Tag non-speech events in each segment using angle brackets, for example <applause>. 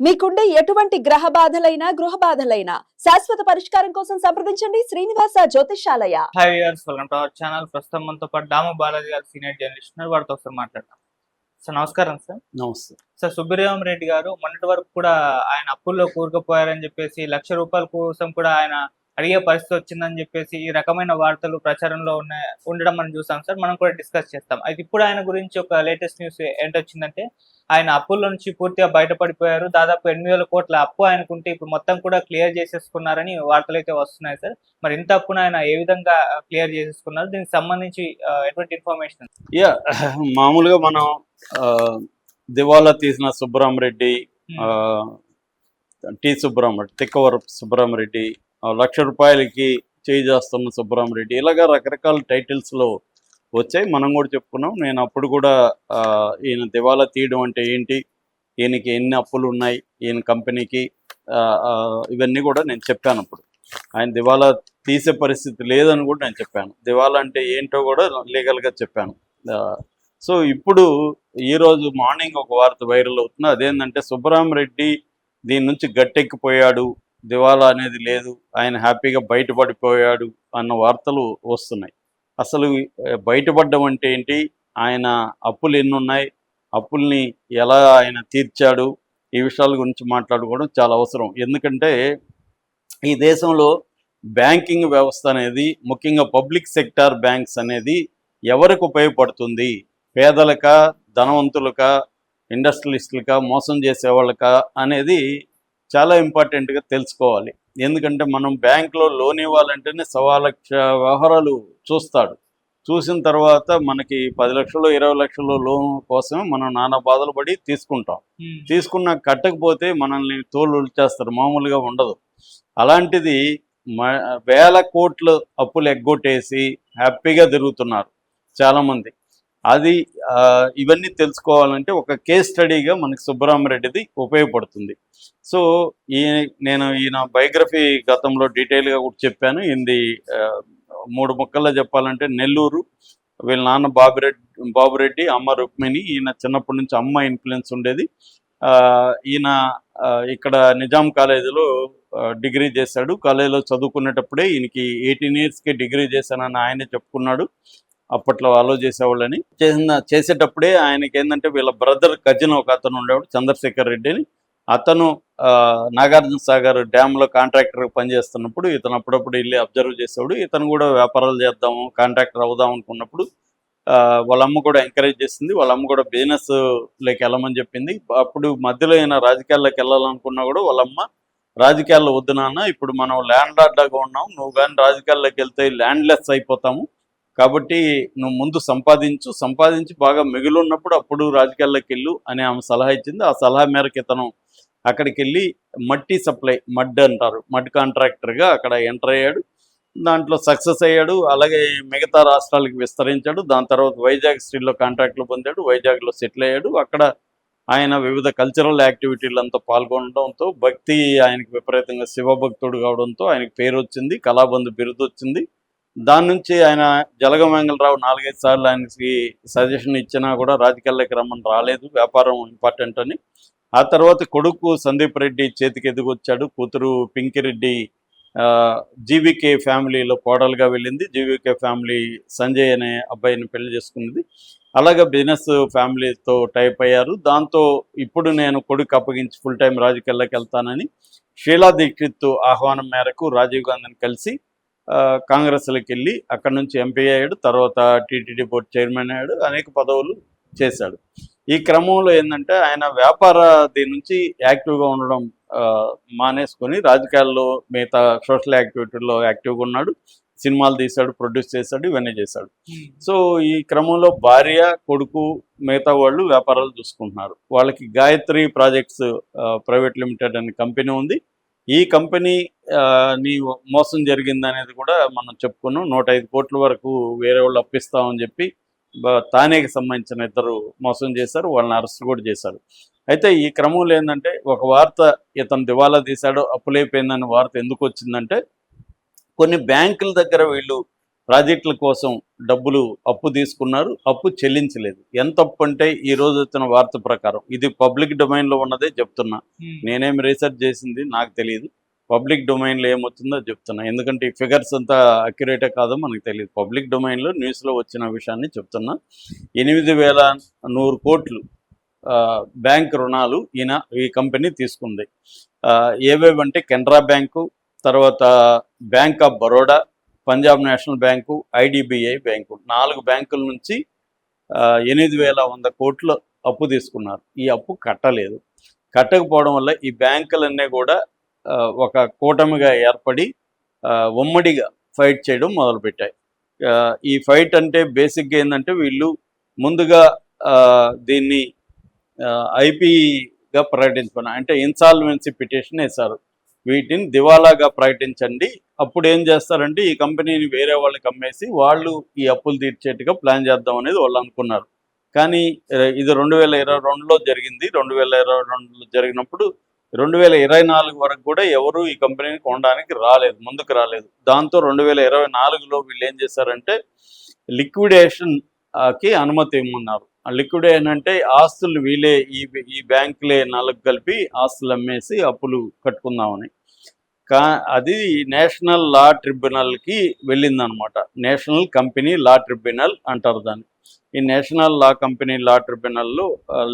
మీకుండే ఎటువంటి గ్రహ బాధలైనా గృహ బాధలైనా శాశ్వత పరిష్కారం కోసం సంప్రదించండి Srinivasa Jyothishalaya. Hi years welcome to our channel ప్రస్తుతం మనతో పాటు దామ బాలాజీ గారు సీనియర్ జర్నలిస్ట్ ఉన్నారు. వారితో ఒకసారి మాట్లాడదాం. సార్ నమస్కారం సార్ నమస్తే. సార్ సుబ్బిరామ రెడ్డి గారు మొన్నటి వరకు కూడా ఆయన అప్పుల్లో కూరుకుపోయారని చెప్పేసి లక్ష రూపాయల కోసం కూడా ఆయన అడిగే పరిస్థితి వచ్చిందని చెప్పేసి ఈ రకమైన వార్తలు ప్రచారంలో ఉన్న ఉండడం మనం చూసాం సార్. మనం కూడా డిస్కస్ చేస్తాం. అయితే ఇప్పుడు ఆయన గురించి ఒక లేటెస్ట్ న్యూస్ ఏంటొచ్చిందంటే ఆయన అప్పుల నుంచి పూర్తిగా బయటపడిపోయారు. దాదాపు ఎనిమిది వేల కోట్ల అప్పు ఆయనకుంటే ఇప్పుడు మొత్తం కూడా క్లియర్ చేసేసుకున్నారని వార్తలు అయితే వస్తున్నాయి సార్. మరి ఇంత అప్పును ఆయన ఏ విధంగా క్లియర్ చేసేసుకున్నారు? దీనికి సంబంధించి ఎటువంటి ఇన్ఫర్మేషన్ యా <laughs> మామూలుగా మనం దివాలా తీసిన సుబ్బరామరెడ్డి ఆ, టి సుబ్బరామరెడ్డి తిక్కవర సుబ్బరామరెడ్డి లక్ష రూపాయలకి చేయి చేస్తున్న సుబ్బరామరెడ్డి ఇలాగా రకరకాల టైటిల్స్లో వచ్చాయి. మనం కూడా చెప్పుకున్నాం. నేను అప్పుడు కూడా ఈయన దివాలా తీయడం అంటే ఏంటి? ఈయనకి ఎన్ని అప్పులు ఉన్నాయి? ఈయన కంపెనీకి ఇవన్నీ కూడా నేను చెప్పాను అప్పుడు. ఆయన దివాలా తీసే పరిస్థితి లేదని కూడా నేను చెప్పాను. దివాలా అంటే ఏంటో కూడా లీగల్గా చెప్పాను. సో ఇప్పుడు ఈరోజు మార్నింగ్ ఒక వార్త వైరల్ అవుతుంది. అదేంటంటే సుబ్బరామరెడ్డి దీని నుంచి గట్టెక్కిపోయాడు. దివాలా అనేది లేదు. ఆయన హ్యాపీగా బయటపడిపోయాడు అన్న వార్తలు వస్తున్నాయి. అసలు బయటపడ్డం అంటే ఏంటి? ఆయన అప్పులు ఎన్నున్నాయి? అప్పుల్ని ఎలా ఆయన తీర్చాడు? ఈ విషయాల గురించి మాట్లాడుకోవడం చాలా అవసరం. ఎందుకంటే ఈ దేశంలో బ్యాంకింగ్ వ్యవస్థ అనేది ముఖ్యంగా పబ్లిక్ సెక్టార్ బ్యాంక్స్ అనేది ఎవరికి ఉపయోగపడుతుంది? పేదలక ధనవంతులక ఇండస్ట్రియలిస్టులక మోసం చేసే వాళ్ళక అనేది చాలా ఇంపార్టెంట్గా తెలుసుకోవాలి. ఎందుకంటే మనం బ్యాంక్లో లోన్ ఇవ్వాలంటేనే సవా లక్ష వ్యవహారాలు చూస్తాడు. చూసిన తర్వాత మనకి పది లక్షలు ఇరవై లక్షలు లోన్ కోసమే మనం నానా బాధలు పడి తీసుకుంటాం. తీసుకున్న కట్టకపోతే మనల్ని తోలు ఉల్చేస్తారు మామూలుగా ఉండదు. అలాంటిది వేల కోట్లు అప్పులు ఎగ్గొట్టేసి హ్యాపీగా తిరుగుతున్నారు చాలామంది. అది ఆ, ఇవన్నీ తెలుసుకోవాలంటే ఒక కేస్ స్టడీగా మనకి సుబ్బరామరెడ్డిది ఉపయోగపడుతుంది. సో ఈ నేను ఈయన బయోగ్రఫీ గతంలో డీటెయిల్గా కూడా చెప్పాను. ఇది మూడు ముక్కల్లో చెప్పాలంటే నెల్లూరు వీళ్ళ నాన్న బాబురెడ్డి బాబురెడ్డి అమ్మ రుక్మిణి ఈయన చిన్నప్పటి నుంచి అమ్మ ఇన్ఫ్లుయెన్స్ ఉండేది. ఆ, ఈయన ఇక్కడ నిజాం కాలేజీలో డిగ్రీ చేశాడు. కాలేజీలో చదువుకునేటప్పుడే ఈయనకి ఎయిటీన్ ఇయర్స్కి డిగ్రీ చేశానని ఆయనే చెప్పుకున్నాడు. అప్పట్లో అలో చేసేవాళ్ళని చేసిన చేసేటప్పుడే ఆయనకి ఏంటంటే వీళ్ళ బ్రదర్ కజిన్ ఒక అతను ఉండేవాడు చంద్రశేఖర్ రెడ్డిని. అతను ఆ, నాగార్జున సాగర్ డ్యామ్లో కాంట్రాక్టర్గా పనిచేస్తున్నప్పుడు ఇతను అప్పుడప్పుడు వెళ్ళి అబ్జర్వ్ చేసేవాడు. ఇతను కూడా వ్యాపారాలు చేద్దాము కాంట్రాక్టర్ అవుదాం అనుకున్నప్పుడు ఆ, వాళ్ళ అమ్మ కూడా ఎంకరేజ్ చేసింది. వాళ్ళ అమ్మ కూడా బిజినెస్లోకి వెళ్ళమని చెప్పింది. అప్పుడు మధ్యలో అయినా రాజకీయాల్లోకి వెళ్ళాలనుకున్నా కూడా వాళ్ళమ్మ రాజకీయాల్లో వద్దు నాన్న ఇప్పుడు మనం ల్యాండ్ లాడ్లాగా ఉన్నాం. నువ్వు కానీ రాజకీయాల్లోకి వెళ్తే ల్యాండ్లెస్ అయిపోతాము. కాబట్టి నువ్వు ముందు సంపాదించు సంపాదించి బాగా మిగిలి ఉన్నప్పుడు అప్పుడు రాజకీయాల్లోకి వెళ్ళు అని ఆమె సలహా ఇచ్చింది. ఆ సలహా మేరకు ఇతను అక్కడికి వెళ్ళి మట్టి సప్లై మడ్ అంటారు. మడ్ కాంట్రాక్టర్గా అక్కడ ఎంటర్ అయ్యాడు. దాంట్లో సక్సెస్ అయ్యాడు. అలాగే మిగతా రాష్ట్రాలకు విస్తరించాడు. దాని తర్వాత వైజాగ్ స్ట్రీట్లో కాంట్రాక్ట్లు పొందాడు. వైజాగ్లో సెటిల్ అయ్యాడు. అక్కడ ఆయన వివిధ కల్చరల్ యాక్టివిటీలంతా పాల్గొనడంతో భక్తి ఆయనకు విపరీతంగా శివభక్తుడు కావడంతో ఆయనకి పేరు వచ్చింది కళాబంధు బిరుదు వచ్చింది దాని నుంచి ఆయన జలగమంగళరావు నాలుగైదు సార్లు ఆయనకి సజెషన్ ఇచ్చినా కూడా రాజకీయాల్లోకి రమ్మని రాలేదు. వ్యాపారం ఇంపార్టెంట్ అని. ఆ తర్వాత కొడుకు సందీప్ రెడ్డి చేతికి ఎదిగొచ్చాడు. కూతురు పింకిరెడ్డి ఆ, జీవికే ఫ్యామిలీలో కోడలుగా వెళ్ళింది. జీవికే ఫ్యామిలీ సంజయ్ అనే అబ్బాయిని పెళ్ళి చేసుకున్నది. అలాగే బిజినెస్ ఫ్యామిలీతో టైప్ అయ్యారు. దాంతో ఇప్పుడు నేను కొడుకు అప్పగించి ఫుల్ టైం రాజకీయాల్లోకి వెళ్తానని షీలా దీక్షిత్ ఆహ్వానం మేరకు రాజీవ్ గాంధీని కలిసి కాంగ్రెస్లోకి వెళ్ళి అక్కడ నుంచి ఎంపీ అయ్యాడు తర్వాత టీటీడీ బోర్డు చైర్మన్ అయ్యాడు అనేక పదవులు చేశాడు. ఈ క్రమంలో ఏంటంటే ఆయన వ్యాపార దీని నుంచి యాక్టివ్గా ఉండడం మానేసుకొని రాజకీయాల్లో మిగతా సోషల్ యాక్టివిటీలో యాక్టివ్గా ఉన్నాడు. సినిమాలు తీశాడు ప్రొడ్యూస్ చేశాడు ఇవన్నీ చేశాడు. సో ఈ క్రమంలో భార్య కొడుకు మిగతా వాళ్ళు వ్యాపారాలు చూసుకుంటున్నారు. వాళ్ళకి గాయత్రి ప్రాజెక్ట్స్ ప్రైవేట్ లిమిటెడ్ అనే కంపెనీ ఉంది. ఈ కంపెనీ నీ మోసం జరిగింది అనేది కూడా మనం చెప్పుకున్నాం. నూట ఐదు కోట్ల వరకు వేరే వాళ్ళు అప్పిస్తామని చెప్పి తానేకి సంబంధించిన ఇద్దరు మోసం చేశారు. వాళ్ళని అరెస్ట్ కూడా చేశారు. అయితే ఈ క్రమంలో ఏంటంటే ఒక వార్త ఇతను దివాలా తీశాడో అప్పులైపోయిందన్న వార్త ఎందుకు వచ్చిందంటే కొన్ని బ్యాంకుల దగ్గర వీళ్ళు ప్రాజెక్టుల కోసం డబ్బులు అప్పు తీసుకున్నారు అప్పు చెల్లించలేదు. ఎంత అప్పు అంటే ఈ రోజు వచ్చిన వార్త ప్రకారం. ఇది పబ్లిక్ డొమైన్లో ఉన్నదే చెప్తున్నా. ఉమ్, నేనేం రీసెర్చ్ చేసింది నాకు తెలియదు. పబ్లిక్ డొమైన్లో ఏమొచ్చిందో చెప్తున్నా. ఎందుకంటే ఈ ఫిగర్స్ అంతా అక్యురేటే కాదో మనకు తెలియదు. పబ్లిక్ డొమైన్లో న్యూస్లో వచ్చిన విషయాన్ని చెప్తున్నా. ఎనిమిది వేల నూరు కోట్లు ఆ, బ్యాంక్ రుణాలు ఈయన ఈ కంపెనీ తీసుకుంది. ఆ, ఏవేవంటే కెనరా బ్యాంకు తర్వాత bank of Baroda Punjab national bank IDBI bank. నాలుగు బ్యాంకుల నుంచి ఎనిమిది వేల వంద కోట్లు అప్పు తీసుకున్నారు. ఈ అప్పు కట్టలేదు. కట్టకపోవడం వల్ల ఈ బ్యాంకులన్నీ కూడా ఒక కూటమిగా ఏర్పడి ఉమ్మడిగా ఫైట్ చేయడం మొదలుపెట్టాయి. ఈ ఫైట్ అంటే బేసిక్గా ఏంటంటే వీళ్ళు ముందుగా ఆ, దీన్ని ఐపీగా ప్రకటించుకున్నారు. అంటే ఇన్సాల్వెన్సీ పిటిషన్ వేశారు. వీటిని దివాలాగా ప్రకటించండి. అప్పుడు ఏం చేస్తారంటే ఈ కంపెనీని వేరే వాళ్ళకి అమ్మేసి వాళ్ళు ఈ అప్పులు తీర్చేట్టుగా ప్లాన్ చేద్దాం అనేది వాళ్ళు అనుకున్నారు. కానీ ఇది రెండు వేల ఇరవై రెండులో జరిగింది. రెండు వేల ఇరవై రెండులో జరిగినప్పుడు రెండు వేల ఇరవై నాలుగు వరకు కూడా ఎవరు ఈ కంపెనీని కొనడానికి రాలేదు ముందుకు రాలేదు. దాంతో రెండు వేల ఇరవై నాలుగులో వీళ్ళు ఏం చేశారంటే లిక్విడేషన్కి అనుమతి ఇమ్మన్నారు. లిక్విడ్ లిక్విడేషన్ అంటే ఆస్తులు వీలే ఈ ఈ బ్యాంకులే నాలుగు కలిపి ఆస్తులు అమ్మేసి అప్పులు కట్టుకుందామని. కా అది నేషనల్ లా ట్రిబ్యునల్కి వెళ్ళిందనమాట. నేషనల్ కంపెనీ లా ట్రిబ్యునల్ అంటారు దాన్ని. ఈ నేషనల్ లా కంపెనీ లా ట్రిబ్యునల్లో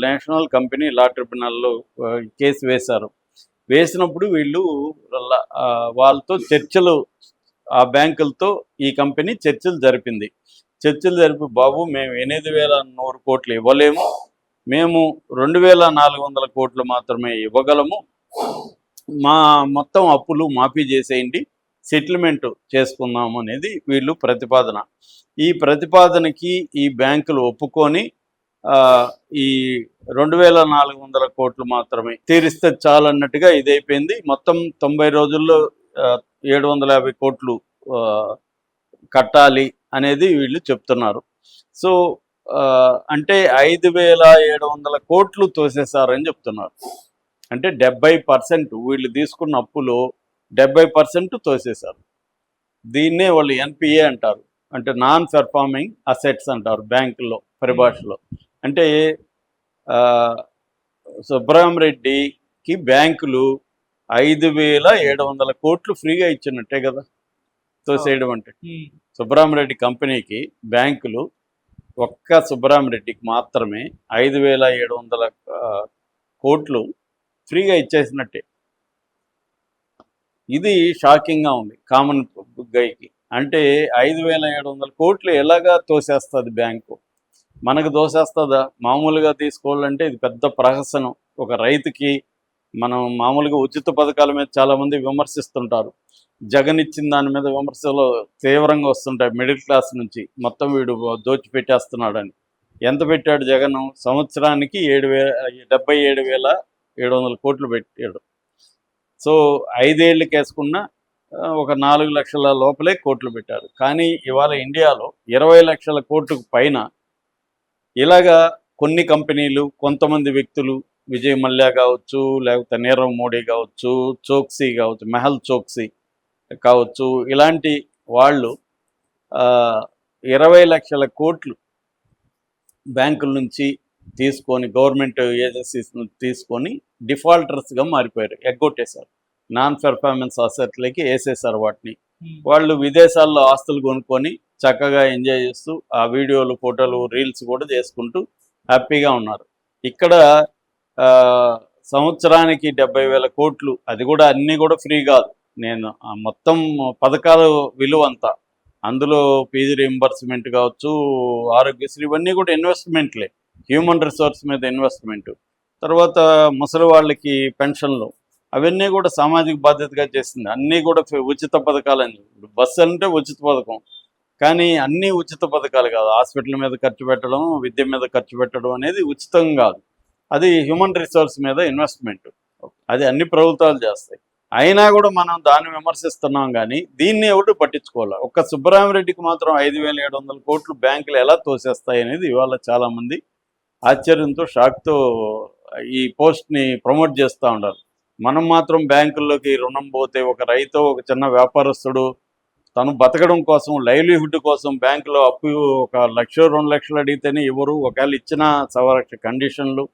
నేషనల్ కంపెనీ లా ట్రిబ్యునల్లో కేసు వేశారు. వేసినప్పుడు వీళ్ళు వాళ్ళతో చర్చలు ఆ బ్యాంకులతో ఈ కంపెనీ చర్చలు జరిపింది. చర్చలు జరిపి బాబు మేము ఎనిమిది వేల నూరు కోట్లు ఇవ్వలేము. మేము రెండు వేల నాలుగు వందల కోట్లు మాత్రమే ఇవ్వగలము. మా మొత్తం అప్పులు మాఫీ చేసేయండి. సెటిల్మెంట్ చేసుకుందాము అనేది వీళ్ళు ప్రతిపాదన. ఈ ప్రతిపాదనకి ఈ బ్యాంకులు ఒప్పుకొని ఈ రెండు వేల నాలుగు వందల కోట్లు మాత్రమే తీరిస్తే చాలన్నట్టుగా ఇదైపోయింది. మొత్తం తొంభై రోజుల్లో ఏడు వందల యాభై కోట్లు కట్టాలి. అనేది వీళ్ళు చెప్తున్నారు. సో ఆ, అంటే ఐదు వేల ఏడు వందల కోట్లు తోసేశారని చెప్తున్నారు. అంటే డెబ్బై పర్సెంట్ వీళ్ళు తీసుకున్న అప్పులో డెబ్బై పర్సెంట్ తోసేశారు. దీన్నే వాళ్ళు ఎన్పిఏ అంటారు. అంటే నాన్ పెర్ఫార్మింగ్ అసెట్స్ అంటారు బ్యాంకులో పరిభాషలో. అంటే ఆ, సుబ్రహ్మ రెడ్డికి బ్యాంకులు ఐదు వేల ఏడు వందల కోట్లు ఫ్రీగా ఇచ్చినట్టే కదా తోసేయడం అంటే. ఉమ్, సుబ్బరామరెడ్డి కంపెనీకి బ్యాంకులు ఒక్క సుబ్బరామరెడ్డికి మాత్రమే ఐదు వేల ఏడు వందల కోట్లు ఫ్రీగా ఇచ్చేసినట్టే. ఇది షాకింగ్గా ఉంది కామన్ గైకి. అంటే ఐదు వేల ఏడు వందల కోట్లు ఎలాగా తోసేస్తుంది బ్యాంకు? మనకు దోసేస్తుందా మామూలుగా తీసుకోవాలంటే ఇది పెద్ద ప్రహసనం. ఒక రైతుకి మనం మామూలుగా ఉచిత పథకాల మీద చాలామంది విమర్శిస్తుంటారు. జగన్ ఇచ్చిన దాని మీద విమర్శలు తీవ్రంగా వస్తుంటాయి. మిడిల్ క్లాస్ నుంచి మొత్తం వీడు దోచి పెట్టేస్తున్నాడని ఎంత పెట్టాడు జగన్? సంవత్సరానికి ఏడు వే డెబ్బై ఏడు వేల ఏడు వందల కోట్లు పెట్టాడు. సో ఐదేళ్ళు కేసుకున్న ఒక నాలుగు లక్షల లోపలే కోట్లు పెట్టారు కానీ ఇవాళ ఇండియాలో ఇరవై లక్షల కోట్లకు పైన ఇలాగా కొన్ని కంపెనీలు కొంతమంది వ్యక్తులు విజయ్ మల్యా కావచ్చు లేకపోతే నీరవ్ మోడీ కావచ్చు చోక్సీ కావచ్చు మెహల్ చోక్సీ కావచ్చు. ఇలాంటి వాళ్ళు ఆ, ఇరవై లక్షల కోట్లు బ్యాంకుల నుంచి తీసుకొని గవర్నమెంట్ ఏజెన్సీస్ నుంచి తీసుకొని డిఫాల్టర్స్గా మారిపోయారు ఎగ్గొట్టేశారు. నాన్ పెర్ఫార్మెన్స్ అసెట్లకి వేసేసారు వాటిని. ఉమ్, వాళ్ళు విదేశాల్లో ఆస్తులు కొనుక్కొని చక్కగా ఎంజాయ్ చేస్తూ ఆ వీడియోలు ఫోటోలు రీల్స్ కూడా చేసుకుంటూ హ్యాపీగా ఉన్నారు. ఇక్కడ ఆ, సంవత్సరానికి డెబ్బై వేల కోట్లు అది కూడా అన్నీ కూడా ఫ్రీ కాదు. నేను ఆ మొత్తం పథకాల విలువ అంతా అందులో ఫీజు రీంబర్స్మెంట్ కావచ్చు ఆరోగ్యశ్రీ ఇవన్నీ కూడా ఇన్వెస్ట్మెంట్లే హ్యూమన్ రిసోర్స్ మీద ఇన్వెస్ట్మెంట్ తర్వాత ముసలి వాళ్ళకి పెన్షన్లు. అవన్నీ కూడా సామాజిక బాధ్యతగా చేసింది అన్నీ కూడా ఉచిత పథకాలని బస్సు అంటే ఉచిత పథకం. కానీ అన్నీ ఉచిత పథకాలు కాదు. హాస్పిటల్ మీద ఖర్చు పెట్టడం విద్య మీద ఖర్చు పెట్టడం అనేది ఉచితం కాదు. అది హ్యూమన్ రిసోర్స్ మీద ఇన్వెస్ట్మెంట్ అది అన్ని ప్రభుత్వాలు చేస్తాయి. అయినా కూడా మనం దాన్ని విమర్శిస్తున్నాం కానీ దీన్ని ఎవరు పట్టించుకోవాలి? ఒక్క సుబ్బరామిరెడ్డికి మాత్రం ఐదు వేల ఏడు వందల కోట్లు బ్యాంకులు ఎలా తోసేస్తాయి అనేది ఇవాళ చాలామంది ఆశ్చర్యంతో షాక్తో ఈ పోస్ట్ని ప్రమోట్ చేస్తూ ఉండాలి మనం మాత్రం బ్యాంకుల్లోకి రుణం పోతే ఒక రైతు ఒక చిన్న వ్యాపారస్తుడు తను బతకడం కోసం లైవ్లీహుడ్ కోసం బ్యాంకులో అప్పు ఒక లక్ష రెండు లక్షలు అడిగితేనే ఎవరు ఒకవేళ ఇచ్చిన సవరక్ష కండిషన్లు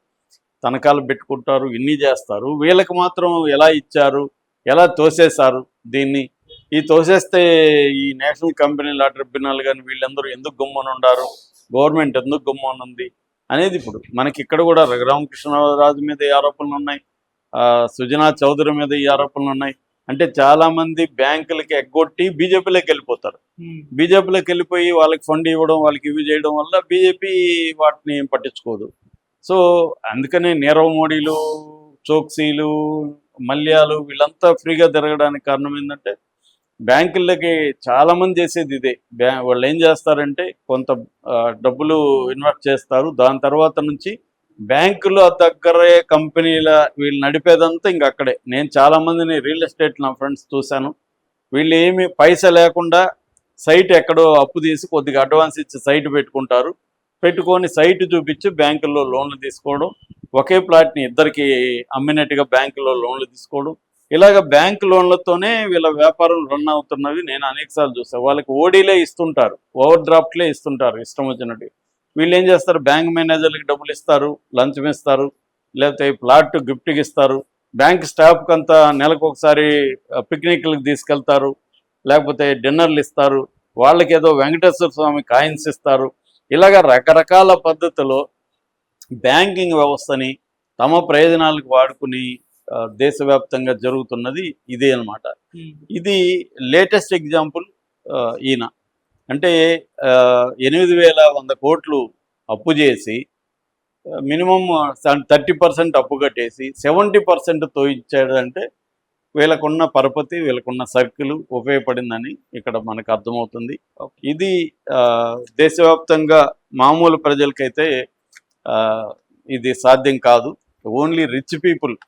తనఖాలు పెట్టుకుంటారు ఇన్ని చేస్తారు. వీళ్ళకి మాత్రం ఎలా ఇచ్చారు? ఎలా తోసేశారు దీన్ని? ఈ తోసేస్తే ఈ నేషనల్ కంపెనీ లా ట్రిబ్యునల్ కానీ వీళ్ళందరూ ఎందుకు గుమ్మని ఉండారు? గవర్నమెంట్ ఎందుకు గుమ్మని ఉంది? అనేది ఇప్పుడు మనకి ఇక్కడ కూడా రఘురామకృష్ణరాజు మీద ఈ ఆరోపణలు ఉన్నాయి. ఆ, సుజనా చౌదరి మీద ఈ ఆరోపణలు ఉన్నాయి. అంటే చాలా మంది బ్యాంకులకి ఎగ్గొట్టి బీజేపీలోకి వెళ్ళిపోతారు. బీజేపీలోకి వెళ్ళిపోయి వాళ్ళకి ఫండ్ ఇవ్వడం వాళ్ళకి ఇవి చేయడం వల్ల బీజేపీ వాటిని పట్టించుకోదు. సో అందుకనే నీరవ్ మోడీలు చోక్సీలు మల్యాలు వీళ్ళంతా ఫ్రీగా తిరగడానికి కారణం ఏంటంటే బ్యాంకులకి చాలా మంది చేసేది ఇదే. బ్యా వాళ్ళు ఏం చేస్తారంటే కొంత డబ్బులు ఇన్వెస్ట్ చేస్తారు. దాని తర్వాత నుంచి బ్యాంకుల దగ్గరే కంపెనీల వీళ్ళు నడిపేదంతా ఇంక అక్కడే. నేను చాలా మందిని రియల్ ఎస్టేట్ నా ఫ్రెండ్స్ చూశాను. వీళ్ళు ఏమి పైసా లేకుండా సైట్ ఎక్కడో అప్పు తీసి కొద్దిగా అడ్వాన్స్ ఇచ్చి సైట్ పెట్టుకుంటారు. పెట్టుకొని సైట్ చూపించి బ్యాంకుల్లో లోన్లు తీసుకోవడం. ఒకే ప్లాట్ని ఇద్దరికి అమ్మినట్టుగా బ్యాంకులో లోన్లు తీసుకోవడం. ఇలాగ బ్యాంక్ లోన్లతోనే వీళ్ళ వ్యాపారం రన్ అవుతున్నవి. నేను అనేకసార్లు చూసాను వాళ్ళకి ఓడీలే ఇస్తుంటారు. ఓవర్ డ్రాఫ్ట్లే ఇస్తుంటారు ఇష్టం వచ్చినట్టు. వీళ్ళు ఏం చేస్తారు? బ్యాంక్ మేనేజర్లకి డబ్బులు ఇస్తారు లంచం ఇస్తారు లేకపోతే ప్లాట్ గిఫ్ట్కి ఇస్తారు. బ్యాంక్ స్టాఫ్కి అంతా నెలకు ఒకసారి పిక్నిక్లకు తీసుకెళ్తారు లేకపోతే డిన్నర్లు ఇస్తారు. వాళ్ళకి ఏదో వెంకటేశ్వర స్వామి కాయిన్స్ ఇస్తారు. ఇలాగ రకరకాల పద్ధతిలో బ్యాంకింగ్ వ్యవస్థని తమ ప్రయోజనాలకు వాడుకుని దేశవ్యాప్తంగా జరుగుతున్నది ఇదే అన్నమాట. ఇది లేటెస్ట్ ఎగ్జాంపుల్ ఈయన. అంటే ఎనిమిది వేల వంద కోట్లు అప్పు చేసి మినిమం థర్టీ పర్సెంట్ అప్పు కట్టేసి సెవెంటీ పర్సెంట్తో ఇచ్చాడంటే వీళ్ళకున్న పరపతి వీళ్ళకున్న సర్కిల్ ఉపయోగపడిందని ఇక్కడ మనకు అర్థమవుతుంది. ఇది దేశవ్యాప్తంగా మామూలు ప్రజలకైతే ఇది సాధ్యం కాదు. Only rich people